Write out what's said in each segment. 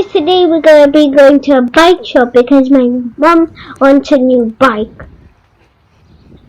guys, today we're gonna be going to a bike shop because my mom wants a new bike.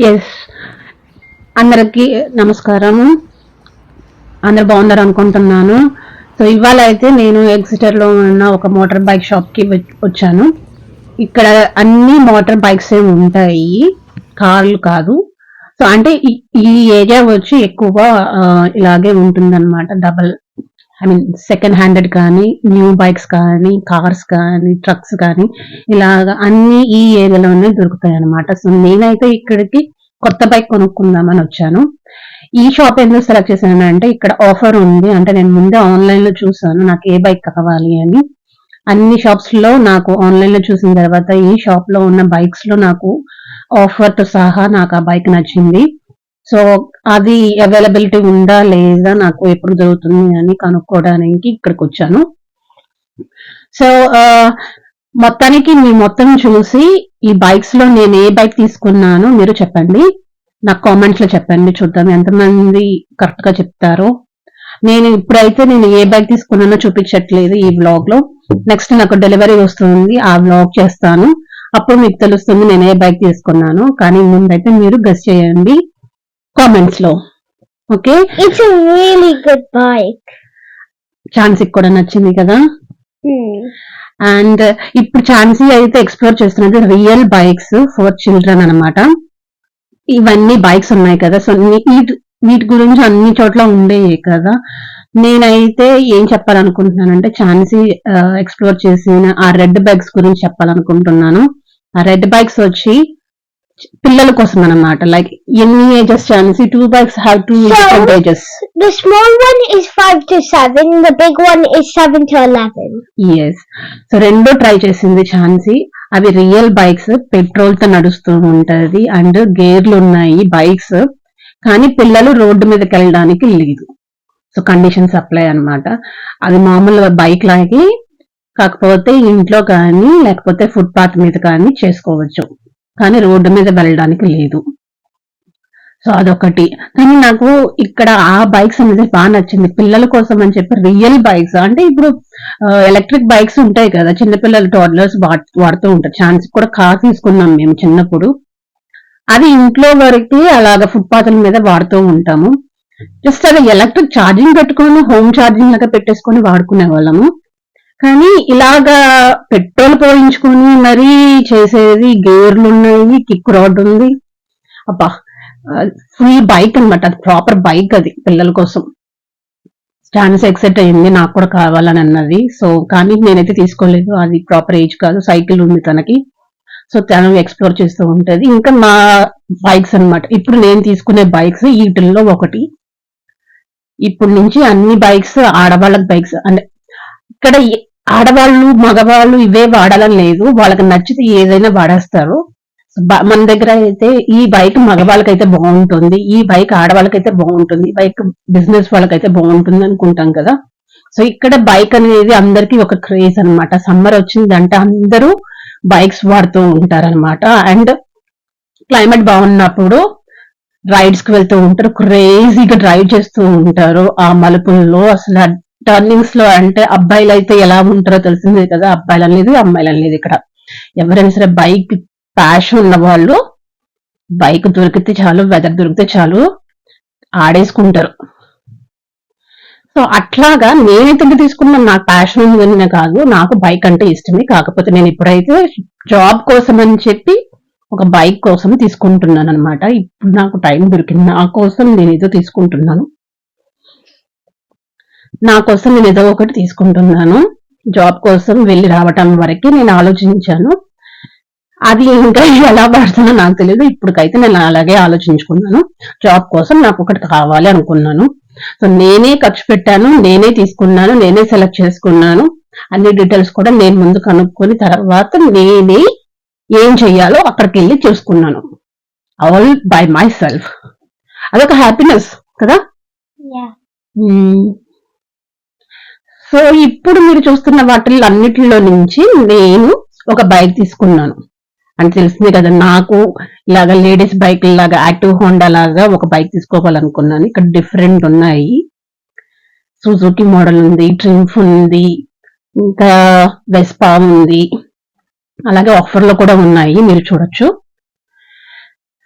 Yes అందరికి నమస్కారం అందరు బాగున్నారు అనుకుంటున్నాను. So ఇవాళ అయితే నేను ఎగ్జిటర్లో ఉన్న ఒక మోటార్ బైక్ షాప్కి వచ్చాను. ఇక్కడ అన్ని మోటార్ బైక్స్ ఏమి ఉంటాయి? కార్లు కాదు. సో అంటే ఈ- ఏరియా వచ్చి ఎక్కువ ఇలాగే ఉంటుందన్నమాట. Double I mean second handed కానీ న్యూ బైక్స్ కానీ కార్స్ కానీ ట్రక్స్ కానీ ఇలాగ అన్ని ఈ ఏరియాలోనే దొరుకుతాయి అనమాట సో నేనైతే ఇక్కడికి కొత్త బైక్ కొనుక్కుందామని వచ్చాను. ఈ షాప్ ఎందుకు సెలెక్ట్ చేశాను అంటే ఇక్కడ ఆఫర్ ఉంది. అంటే నేను ముందే ఆన్లైన్లో చూసాను నాకు ఏ బైక్ కావాలి అని. అన్ని షాప్స్లో నాకు ఆన్లైన్లో చూసిన తర్వాత ఈ షాప్లో ఉన్న బైక్స్లో నాకు ఆఫర్తో సహా నాకు ఆ బైక్ నచ్చింది. సో అది అవైలబిలిటీ ఉందా లేదా నాకు ఎప్పుడు దొరుకుతుంది అని కనుక్కోవడానికి ఇక్కడికి వచ్చాను సో మొత్తానికి మీ మొత్తం చూసి ఈ బైక్స్లో నేను ఏ బైక్ తీసుకున్నానో మీరు చెప్పండి. నాకు కామెంట్స్లో చెప్పండి చూద్దాం ఎంతమంది కరెక్ట్గా చెప్తారో. నేను ఇప్పుడైతే నేను ఏ బైక్ తీసుకున్నానో చూపించట్లేదు ఈ వ్లాగ్లో నెక్స్ట్ నాకు డెలివరీ వస్తుంది ఆ వ్లాగ్ చేస్తాను. అప్పుడు మీకు తెలుస్తుంది నేను ఏ బైక్ తీసుకున్నాను. కానీ ముందైతే మీరు గెస్ చేయండి. కామెంట్స్లో. Okay a really good bike. ఛాన్సీకి కూడా నచ్చింది కదా? Hmm. అండ్ ఇప్పుడు ఛాన్సీ అయితే ఎక్స్ప్లోర్ చేస్తున్నది రియల్ బైక్స్ ఫర్ చిల్డ్రన్ అన్నమాట. ఇవన్నీ బైక్స్ ఉన్నాయి కదా. సో వీటి వీటి గురించి అన్ని చోట్ల ఉండేవి కదా. నేనైతే ఏం చెప్పాలనుకుంటున్నానంటే ఛాన్సీ ఎక్స్ప్లోర్ చేసిన ఆ రెడ్ బైక్స్ గురించి చెప్పాలనుకుంటున్నాను. ఆ రెడ్ బైక్స్ వచ్చి పిల్లల కోసం అన్నమాట. లైక్ ఎన్ని ages Chancy two bikes have two different ages The small one is 5 to 7, the big one is 7 to 11. Yes so రెండు ట్రై చేసింది ఛాన్సీ అవి రియల్ బైక్స్ పెట్రోల్తో నడుస్తూ ఉంటది. అండ్ గేర్లు ఉన్నాయి బైక్స్ కానీ పిల్లలు రోడ్డు మీదకి వెళ్ళడానికి లేదు. సో కండిషన్స్ అప్లై అన్నమాట. అది మామూలు బైక్ లాగే కాకపోతే ఇంట్లో కానీ లేకపోతే ఫుట్పాత్ మీద కానీ చేసుకోవచ్చు. కానీ రోడ్డు మీద వెళ్ళడానికి లేదు. సో అదొకటి. కానీ నాకు ఇక్కడ ఆ బైక్స్ అనేది బాగా నచ్చింది. పిల్లల కోసం అని చెప్పి రియల్ బైక్స్ అంటే ఇప్పుడు ఎలక్ట్రిక్ బైక్స్ ఉంటాయి కదా చిన్నపిల్లలు టోడ్లర్స్ వాడుతూ ఉంటారు. ఛాన్స్ కూడా కార్ తీసుకున్నాం మేము చిన్నప్పుడు. అది ఇంట్లో వరకు అలాగ ఫుట్పాత్ల మీద వాడుతూ ఉంటాము. జస్ట్ అది ఎలక్ట్రిక్ ఛార్జింగ్ పెట్టుకొని హోమ్ ఛార్జింగ్ లాగా పెట్టేసుకొని వాడుకునే వాళ్ళము. కానీ ఇలాగా పెట్రోల్ పోయించుకొని మరీ చేసేది గేర్లు ఉన్నాయి కిక్ రాడ్ ఉంది. అబ్బా ఫుల్ బైక్ అన్నమాట అది ప్రాపర్ బైక్ అది పిల్లల కోసం. ఛాన్స్ ఎక్సెట్ అయింది నాకు కూడా కావాలని అన్నది. సో కానీ నేనైతే తీసుకోలేదు అది ప్రాపర్ ఏజ్ కాదు సైకిల్ ఉంది తనకి. సో తను ఎక్స్ప్లోర్ చేస్తూ ఉంటుంది. ఇంకా మా బైక్స్ అన్నమాట ఇప్పుడు నేను తీసుకునే బైక్స్ వీటిల్లో ఒకటి. ఇప్పుడు నుంచి అన్ని బైక్స్ ఆడవాళ్ళకి బైక్స్ అంటే ఇక్కడ ఆడవాళ్ళు మగవాళ్ళు ఇవే వాడడం లేదు. వాళ్ళకి నచ్చితే ఏదైనా వాడేస్తారు. మన దగ్గర అయితే ఈ బైక్ మగవాళ్ళకైతే బాగుంటుంది. ఈ బైక్ ఆడవాళ్ళకైతే బాగుంటుంది. ఈ బైక్ బిజినెస్ వాళ్ళకైతే బాగుంటుంది అనుకుంటాం కదా. సో ఇక్కడ బైక్ అనేది అందరికి ఒక క్రేజ్ అన్నమాట. సమ్మర్ వచ్చిందంటే అందరూ బైక్స్ వాడుతూ ఉంటారన్నమాట. అండ్ క్లైమేట్ బాగున్నప్పుడు రైడ్స్కి వెళ్తూ ఉంటారు. క్రేజీగా డ్రైవ్ చేస్తూ ఉంటారు. ఆ మలుపుల్లో అసలు టర్నింగ్స్లో అంటే అబ్బాయిలు అయితే ఎలా ఉంటారో తెలిసిందే కదా అబ్బాయిలు అనేది అమ్మాయిలు అనేది ఇక్కడ. ఎవరైనా సరే బైక్ ప్యాషన్ ఉన్న వాళ్ళు బైక్ దొరికితే చాలు వెదర్ దొరికితే చాలు ఆడేసుకుంటారు. సో అట్లాగా నేనైతే తీసుకున్న నాకు ప్యాషన్ ఉందని కాదు నాకు బైక్ అంటే ఇష్టమే. కాకపోతే నేను ఇప్పుడైతే జాబ్ కోసం అని చెప్పి ఒక బైక్ కోసం తీసుకుంటున్నాను అనమాట ఇప్పుడు నాకు టైం దొరికింది. నా కోసం నేను ఏదో తీసుకుంటున్నాను. నా కోసం నేను ఏదో ఒకటి తీసుకుంటున్నాను. జాబ్ కోసం వెళ్ళి రావటం వరకు నేను ఆలోచించాను. అది ఇంకా ఎలా పడుతుందో నాకు తెలియదు ఇప్పటికైతే నేను అలాగే ఆలోచించుకున్నాను. జాబ్ కోసం నాకు ఒకటి కావాలి అనుకున్నాను. సో నేనే ఖర్చు పెట్టాను నేనే తీసుకున్నాను నేనే సెలెక్ట్ చేసుకున్నాను. అన్ని డీటెయిల్స్ కూడా నేను ముందు కనుక్కొని తర్వాత నేనే ఏం చెయ్యాలో అక్కడికి వెళ్ళి చూసుకున్నాను. ఆల్ బై మై సెల్ఫ్ అదొక హ్యాపీనెస్ కదా? Yeah. సో ఇప్పుడు మీరు చూస్తున్న వాటిల్లో అన్నిటిలో నుంచి నేను ఒక బైక్ తీసుకున్నాను. అంటే తెలిసింది కదా నాకు ఇలాగా లేడీస్ బైక్ లాగా యాక్టివ్ హోండా లాగా ఒక బైక్ తీసుకోవాలనుకున్నాను. ఇక్కడ డిఫరెంట్ ఉన్నాయి. సుజుకి మోడల్ ఉంది ట్రింఫ్ ఉంది ఇంకా వెస్పా ఉంది. అలాగే ఆఫర్లో కూడా ఉన్నాయి మీరు చూడొచ్చు.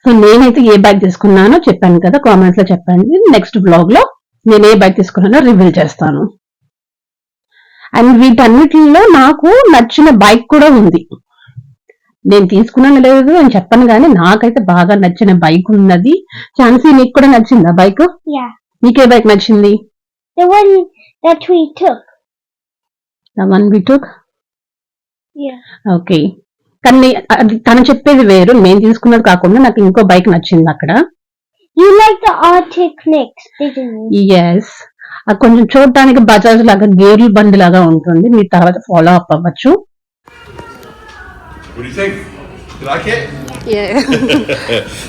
సో నేనైతే ఏ బైక్ తీసుకున్నానో చెప్పాను కదా కామెంట్స్లో చెప్పండి. నెక్స్ట్ బ్లాగ్లో నేను ఏ బైక్ తీసుకున్నానో రివీల్ చేస్తాను. అండ్ వీటన్నిటిలో నాకు నచ్చిన బైక్ కూడా ఉంది. నేను తీసుకున్నాను లేదు అని చెప్పను కానీ నాకైతే బాగా నచ్చిన బైక్ ఉన్నది. ఛాన్సీ నీకు కూడా నచ్చిందా బైక్. నీకే బైక్ నచ్చింది? The one that we took. One be took Yeah. Okay. కానీ అది తను చెప్పేది వేరు. నేను తీసుకున్నది కాకుండా నాకు ఇంకో బైక్ నచ్చింది అక్కడ. You like the Arctic Nix, didn't you? అది కొంచెం చూడటానికి బజాజ్ లాగా గేర్లు బండి లాగా ఉంటుంది మీరు తర్వాత ఫాలో అప్ అవ్వచ్చు it?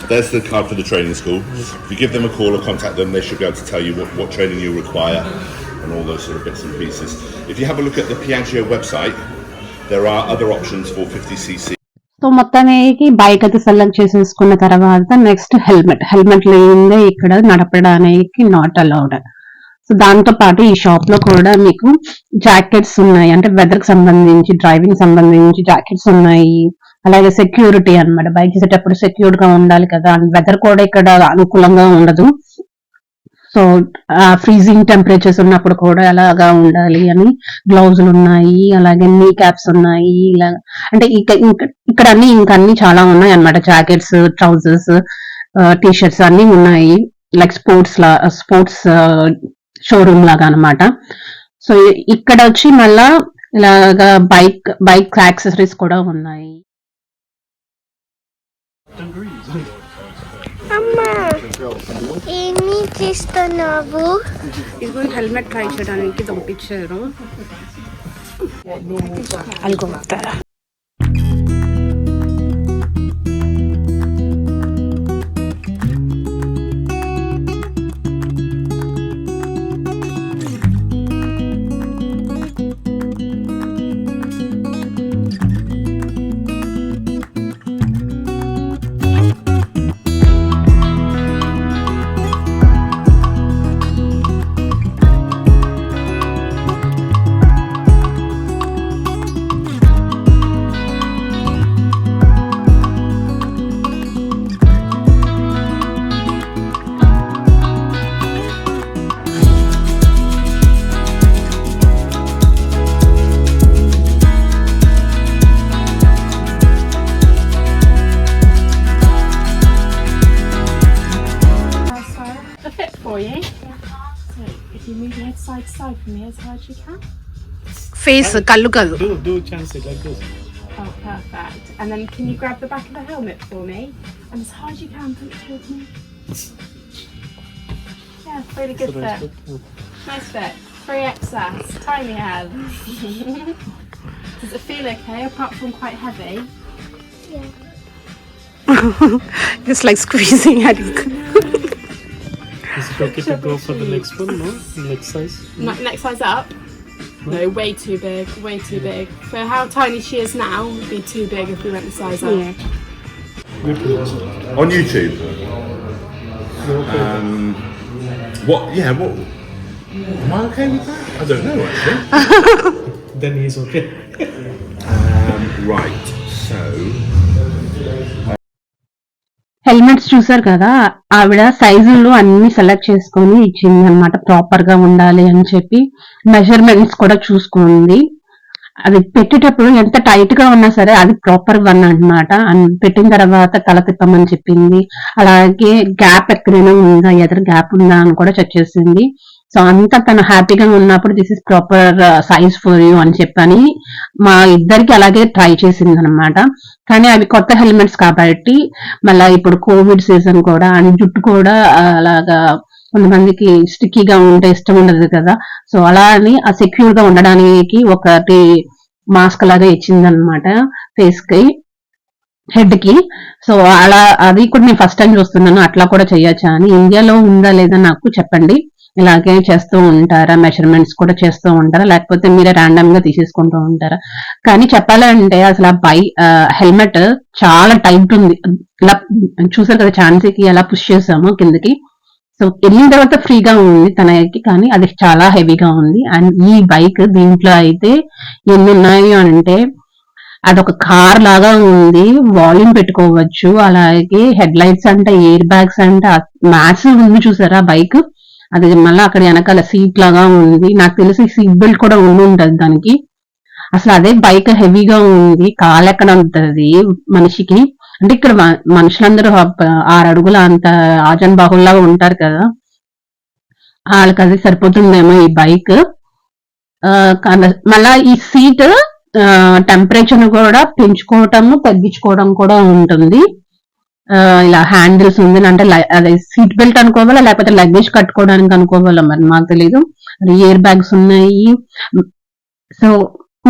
There's the card for the training school. If you give them a call or contact them, they should be able to tell you what, what training you require and all those sort of bits and pieces. If you have a look at the Piaggio website, there are other options for 50cc. So మొత్తానికి bike అయితే select చేసేసుకున్న తర్వాత next helmet helmet లేదే ఇక్కడ నడపడానికి not allowed దాంతో పాటు ఈ షాప్లో కూడా మీకు జాకెట్స్ ఉన్నాయి. అంటే వెదర్కి సంబంధించి డ్రైవింగ్ సంబంధించి జాకెట్స్ ఉన్నాయి. అలాగే సెక్యూరిటీ అన్నమాట. బైక్ చేసేటప్పుడు సెక్యూర్డ్గా ఉండాలి కదా. అండ్ వెదర్ కూడా ఇక్కడ అనుకూలంగా ఉండదు. సో ఫ్రీజింగ్ టెంపరేచర్స్ ఉన్నప్పుడు కూడా అలాగా ఉండాలి అని గ్లౌజులు ఉన్నాయి. అలాగే నీ క్యాప్స్ ఉన్నాయి. ఇలా అంటే ఇక్కడ అన్ని ఇంకా అన్ని చాలా ఉన్నాయి అన్నమాట. జాకెట్స్ ట్రౌజర్స్ టీ షర్ట్స్ అన్ని ఉన్నాయి. లైక్ స్పోర్ట్స్ లా స్పోర్ట్స్ షోరూమ్ లాగా అన్నమాట. సో ఇక్కడ వచ్చి మళ్ళా ఇలాగా బైక్ బైక్ యాక్సెసరీస్ కూడా ఉన్నాయి. అమ్మా ఏమి చేస్తున్నావు? ఇదిగో హెల్మెట్ ట్రై చేయడానికి పంపించారు side to side for me as high as you can. Face కళ్ళు కాదు Do do chance it like this. Oh, perfect. And then can you grab the back of the helmet for me? And as high as you can, put it towards me. Yeah, really good So that's fit. good. Nice fit. Free excess. Tiny hands. Does it feel okay apart from quite heavy? It's like squeezing అది Is it okay to go for the next one? No, next size. Ne- next size up? No, way too big, way too big. For how tiny she is now, it would be too big if we went the size up. Good. On YouTube. Um, what? Yeah, what? Am I okay with that? I don't know actually. Then he's okay. Um, right, so. Helmets చూసారు కదా ఆవిడ సైజులు అన్ని select చేసుకొని ఇచ్చింది అనమాట ప్రాపర్గా ఉండాలి అని చెప్పి మెజర్మెంట్స్ కూడా చూసుకుంది అది పెట్టేటప్పుడు ఎంత టైట్గా ఉన్నా సరే అది ప్రాపర్ వన్ అన్నమాట. పెట్టిన తర్వాత తల తిప్పమని చెప్పింది. అలాగే గ్యాప్ ఎక్కడైనా ఉందా? ఎదురు గ్యాప్ ఉందా? అని కూడా చెక్ చేసింది. సో అంతా తను హ్యాపీగా ఉన్నప్పుడు this is proper size for you అని చెప్పని మా ఇద్దరికి అలాగే ట్రై చేసింది అనమాట కానీ అవి కొత్త హెల్మెట్స్ కాబట్టి మళ్ళీ ఇప్పుడు కోవిడ్ సీజన్ కూడా అండ్ జుట్టు కూడా uh, అలాగా కొంతమందికి స్టిక్కీగా ఉంటే ఇష్టం ఉండదు కదా. సో అలా అని ఆ సెక్యూర్గా ఉండడానికి ఒకటి మాస్క్ లాగా ఇచ్చింది అనమాట ఫేస్కి హెడ్కి సో అలా అది కూడా నేను ఫస్ట్ టైం చూస్తున్నాను అట్లా కూడా చేయొచ్చా అని. ఇండియాలో ఉందా లేదా నాకు చెప్పండి. ఇలాగే చేస్తూ ఉంటారా? మెజర్మెంట్స్ కూడా చేస్తూ ఉంటారా? లేకపోతే మీరే ర్యాండమ్గా తీసేసుకుంటూ ఉంటారా? కానీ చెప్పాలంటే అసలు ఆ బై హెల్మెట్ చాలా టైట్ ఉంది. ఇలా చూసారు కదా ఛాన్సీకి ఎలా పుష్ చేసాము కిందకి. సో వెళ్ళిన తర్వాత ఫ్రీగా ఉంది తనకి కానీ అది చాలా హెవీగా ఉంది. అండ్ ఈ బైక్ దీంట్లో అయితే ఎన్ని ఉన్నాయి అంటే అదొక కార్ లాగా ఉంది. వాల్యూమ్ పెట్టుకోవచ్చు. అలాగే హెడ్ లైట్స్ అంటే ఎయిర్ బ్యాగ్స్ అంటే మ్యాథ్స్ ఉంది చూసారా బైక్ అది మళ్ళీ అక్కడ వెనకాల సీట్ లాగా ఉంది. నాకు తెలిసి సీట్ బెల్ట్ కూడా ఉండి ఉంటుంది దానికి. అసలు అదే బైక్ హెవీగా ఉంది. కాలు ఎక్కడ ఉంటుంది మనిషికి? అంటే ఇక్కడ మనుషులందరూ ఆరు అడుగుల అంత ఆజన్ బాహుల్లాగా ఉంటారు కదా. వాళ్ళకి అది సరిపోతుందేమో ఈ బైక్ మళ్ళా ఈ సీట్ టెంపరేచర్ కూడా పెంచుకోవటము తగ్గించుకోవడం కూడా ఉంటుంది. ఇలా హ్యాండిల్స్ ఉంది. అంటే అదే సీట్ బెల్ట్ అనుకోవాలా? లేకపోతే లగేజ్ కట్టుకోవడానికి అనుకోవాలా మరి? మాకు తెలీదు. ఇయర్ బ్యాగ్స్ ఉన్నాయి. సో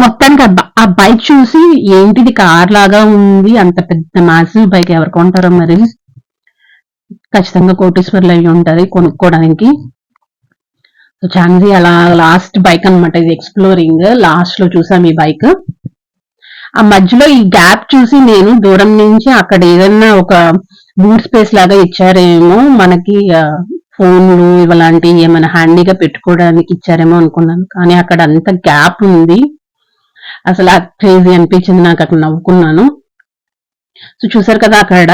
మొత్తానికి ఆ బైక్ చూసి ఏంటిది కార్ లాగా ఉంది? అంత పెద్ద మాసివ్ బైక్ ఎవరు కొంటారో మరి? ఖచ్చితంగా కోటేశ్వర్లు అవి ఉంటది కొనుక్కోవడానికి సో ఛాన్సీ అలా లాస్ట్ బైక్ అన్నమాట. ఇది ఎక్స్ప్లోరింగ్ లాస్ట్లో చూసాం ఈ బైక్ ఆ మధ్యలో ఈ గ్యాప్ చూసి నేను దూరం నుంచి అక్కడ ఏదన్నా ఒక బూట్ స్పేస్ లాగా ఇచ్చారేమో మనకి ఫోన్లు ఇవలాంటివి ఏమైనా హ్యాండీగా పెట్టుకోవడానికి ఇచ్చారేమో అనుకున్నాను. కానీ అక్కడ అంత గ్యాప్ ఉంది. అసలు క్రేజీ అనిపించింది నాకు అక్కడ నవ్వుకున్నాను. సో చూసారు కదా అక్కడ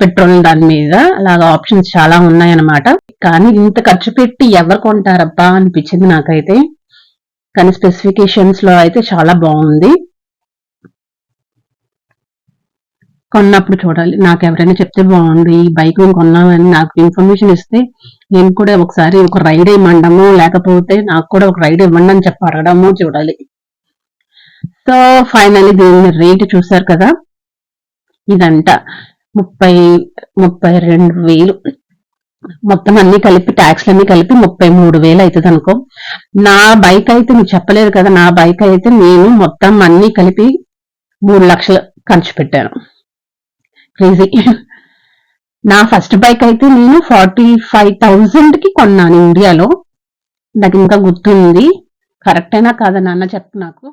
పెట్రోల్ దాని మీద అలాగా ఆప్షన్స్ చాలా ఉన్నాయన్నమాట. కానీ ఇంత ఖర్చు పెట్టి ఎవరు కొంటారబ్బా అనిపించింది నాకైతే. కానీ స్పెసిఫికేషన్స్లో అయితే చాలా బాగుంది. కొన్నప్పుడు చూడాలి. నాకు ఎవరైనా చెప్తే బాగుంది ఈ బైక్ మేము కొన్నామని నాకు ఇన్ఫర్మేషన్ ఇస్తే నేను కూడా ఒకసారి ఒక రైడ్ ఇవ్వండము లేకపోతే నాకు కూడా ఒక రైడ్ ఇవ్వండి అని చెప్పి అడగడము చూడాలి. సో ఫైనల్లీ దీని రేట్ చూసారు కదా? ఇదంట. ముప్పై ముప్పై రెండు వేలు. మొత్తం అన్ని కలిపి ట్యాక్స్లు అన్ని కలిపి ముప్పై మూడు వేలు అవుతుంది అనుకో. నా బైక్ అయితే నువ్వు చెప్పలేదు కదా? నా బైక్ అయితే నేను మొత్తం అన్ని కలిపి మూడు లక్షలు ఖర్చు పెట్టాను. క్రేజీ నా ఫస్ట్ బైక్ అయితే నేను ఫార్టీ ఫైవ్ థౌజండ్కి కొన్నాను ఇండియాలో. నాకు ఇంకా గుర్తుంది. కరెక్టేనా కాదా నాన్న చెప్పు నాకు.